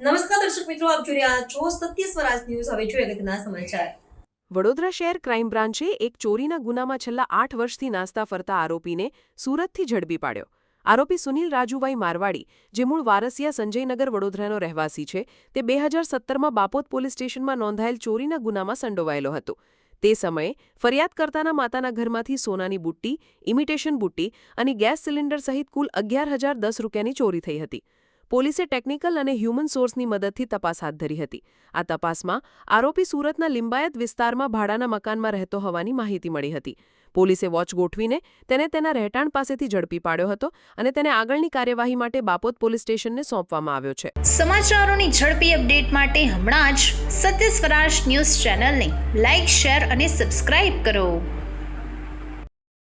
દર્શક મિત્રો, આપ જોઈ રહ્યા છો સત્ય સ્વરાજ ન્યૂઝ. હવે જોઈએ અગત્યના સમાચાર. વડોદરા શહેર ક્રાઇમ બ્રાન્ચે એક ચોરીના ગુનામાં છેલ્લા આઠ વર્ષથી નાસ્તા ફરતા આરોપીને સુરતથી ઝડપી પાડ્યો. આરોપી સુનિલ રાજુભાઈ મારવાડી, જે મૂળ વારસિયા સંજયનગર વડોદરાનો રહેવાસી છે, તે બે હજાર સત્તરમાં બાપોત પોલીસ સ્ટેશનમાં નોંધાયેલ ચોરીના ગુનામાં સંડોવાયેલો હતો. તે સમયે ફરિયાદકર્તાના માતાના ઘરમાંથી સોનાની બુટ્ટી, ઇમિટેશન બુટ્ટી અને ગેસ સિલિન્ડર સહિત કુલ અગિયાર હજાર દસ રૂપિયાની ચોરી થઈ હતી. પોલીસે ટેકનિકલ અને હ્યુમન સોર્સની મદદથી તપાસ હાથ ધરી હતી. આ તપાસમાં આરોપી સુરતના લિંબાયત વિસ્તારમાં ભાડાના મકાનમાં રહેતો હોવાની માહિતી મળી હતી. પોલીસે વોચ ગોઠવીને તેને તેના રહેઠાણ પાસેથી ઝડપી પાડ્યો હતો અને તેને આગળની કાર્યવાહી માટે બાપોદ પોલીસ સ્ટેશનને સોંપવામાં આવ્યો છે. સમાચારોની ઝડપી અપડેટ માટે હમણાં જ સત્ય સ્વરાજ ન્યૂઝ ચેનલને લાઇક શેર અને સબસ્ક્રાઇબ કરો.